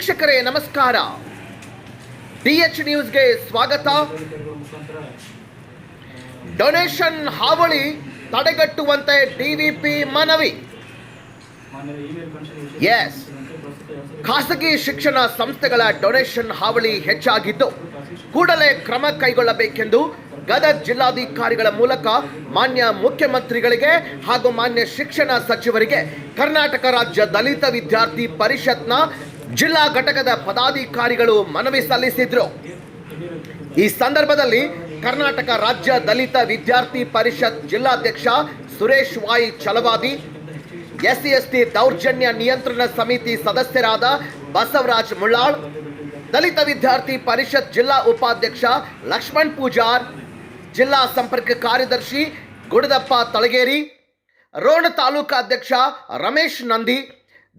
ನಮಸ್ಕಾರ. D H ನ್ಯೂಸ್ಗೆ ಸ್ವಾಗತ. ಡೊನೇಷನ್ ಹಾವಳಿ ತಡೆಗಟ್ಟುವಂತೆ ಡಿವಿಪಿ ಮನವಿ. ಎಸ್ ಖಾಸಗಿ ಶಿಕ್ಷಣ ಸಂಸ್ಥೆಗಳ ಡೊನೇಷನ್ ಹಾವಳಿ ಹೆಚ್ಚಾಗಿದ್ದು, ಕೂಡಲೇ ಕ್ರಮ ಕೈಗೊಳ್ಳಬೇಕೆಂದು ಗದಗ ಜಿಲ್ಲಾಧಿಕಾರಿಗಳ ಮೂಲಕ ಮಾನ್ಯ ಮುಖ್ಯಮಂತ್ರಿಗಳಿಗೆ ಹಾಗೂ ಮಾನ್ಯ ಶಿಕ್ಷಣ ಸಚಿವರಿಗೆ ಕರ್ನಾಟಕ ರಾಜ್ಯ ದಲಿತ ವಿದ್ಯಾರ್ಥಿ ಪರಿಷತ್ನ ಜಿಲ್ಲಾ ಘಟಕದ ಪದಾಧಿಕಾರಿಗಳು ಮನವಿ ಸಲ್ಲಿಸಿದ್ರು. ಈ ಸಂದರ್ಭದಲ್ಲಿ ಕರ್ನಾಟಕ ರಾಜ್ಯ ದಲಿತ ವಿದ್ಯಾರ್ಥಿ ಪರಿಷತ್ ಜಿಲ್ಲಾಧ್ಯಕ್ಷ Suresh Y Chalavadi SC ST ದೌರ್ಜನ್ಯ ನಿಯಂತ್ರಣ ಸಮಿತಿ ಸದಸ್ಯರಾದ ಬಸವರಾಜ್ ಮುಳ್ಳಾಳ್, ದಲಿತ ವಿದ್ಯಾರ್ಥಿ ಪರಿಷತ್ ಜಿಲ್ಲಾ ಉಪಾಧ್ಯಕ್ಷ ಲಕ್ಷ್ಮಣ್ ಪೂಜಾರ್, ಜಿಲ್ಲಾ ಸಂಪರ್ಕ ಕಾರ್ಯದರ್ಶಿ ಗುಡದಪ್ಪ ತಳಗೇರಿ ರೋಣ ತಾಲೂಕಾ ಅಧ್ಯಕ್ಷ ರಮೇಶ್ ನಂದಿ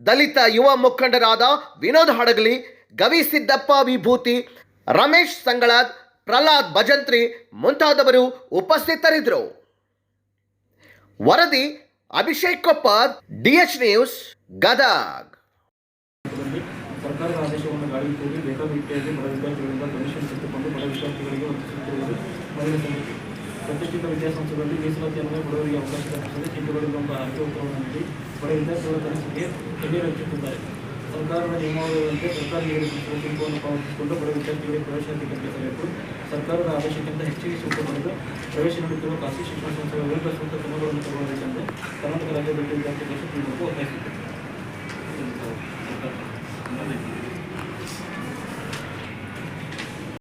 ದಲಿತ ಯುವ ಮುಖಂಡರಾದ ವಿನೋದ್ ಹಡಗಲಿ, ಗವಿ ಸಿದ್ದಪ್ಪ ವಿಭೂತಿ, ರಮೇಶ್ ಸಂಗಳಾದ್, ಪ್ರಹ್ಲಾದ್ ಭಜಂತ್ರಿ ಮುಂತಾದವರು ಉಪಸ್ಥಿತರಿದ್ದರು. ವರದಿ ಅಭಿಷೇಕ್ ಕೊಪ್ಪ ಡಿಎಚ್ ನ್ಯೂಸ್, ಗದಗ್. ಸರ್ಕಾರದ ಆದೇಶವನ್ನು ಗಾಳಿಗೆ ತೂರಿ ರೀತಿಯಲ್ಲಿ ಬಡ ವಿದ್ಯಾರ್ಥಿಗಳಿಂದ ಕಮಿಷನ್ ತೆಗೆದುಕೊಂಡು ಬಡ ವಿದ್ಯಾರ್ಥಿಗಳಿಗೆ ಒದಗಿಸುತ್ತಿರುವುದು ಮನವಿ ಸಮಿತಿ ಪ್ರತಿಷ್ಠಿತ ವಿದ್ಯಾಸಂಸ್ಥೆಗಳಲ್ಲಿ ಮೀಸಲಾತಿಯನ್ನು ಬಡವರಿಗೆ ಅವಕಾಶ ಕಲ್ಪಿಸದೆ ಒಂದು ಆರ್ಥಿಕ ಉತ್ತರವನ್ನು ನೀಡಿ ಬಡ ಸೌಲಭ್ಯಕ್ಕೆ ಹಚ್ಚುತ್ತಿದ್ದಾರೆ ಸರ್ಕಾರದ ನಿಯಮಾವಳಿಗಳಂತೆ ಸರ್ಕಾರ ನೀಡಿದ ಶುಲ್ಕವನ್ನು ಪಾವತಿಸಿಕೊಂಡು ಬಡ ವಿದ್ಯಾರ್ಥಿಗಳಿಗೆ ಪ್ರವೇಶಾತಿ ಕಲ್ಪಿಸಬೇಕು. ಸರ್ಕಾರದ ಆದೇಶಕ್ಕಿಂತ ಹೆಚ್ಚಿಗೆ ಶುಲ್ಕ ಪಡೆದು ಪ್ರವೇಶ ನೀಡುತ್ತಿರುವ ಖಾಸಗಿ ಶಿಕ್ಷಣ ಸಂಸ್ಥೆಗಳ ವಿರುದ್ಧ ಸೂಕ್ತ ಕ್ರಮಗಳನ್ನು ಕೈಗೊಳ್ಳಬೇಕೆಂದು ಕರ್ನಾಟಕ ರಾಜ್ಯ ದಲಿತ ವಿದ್ಯಾರ್ಥಿ ಪರಿಷತ್ ನಿಯೋಗವು ಒತ್ತಾಯಿಸಿದೆ.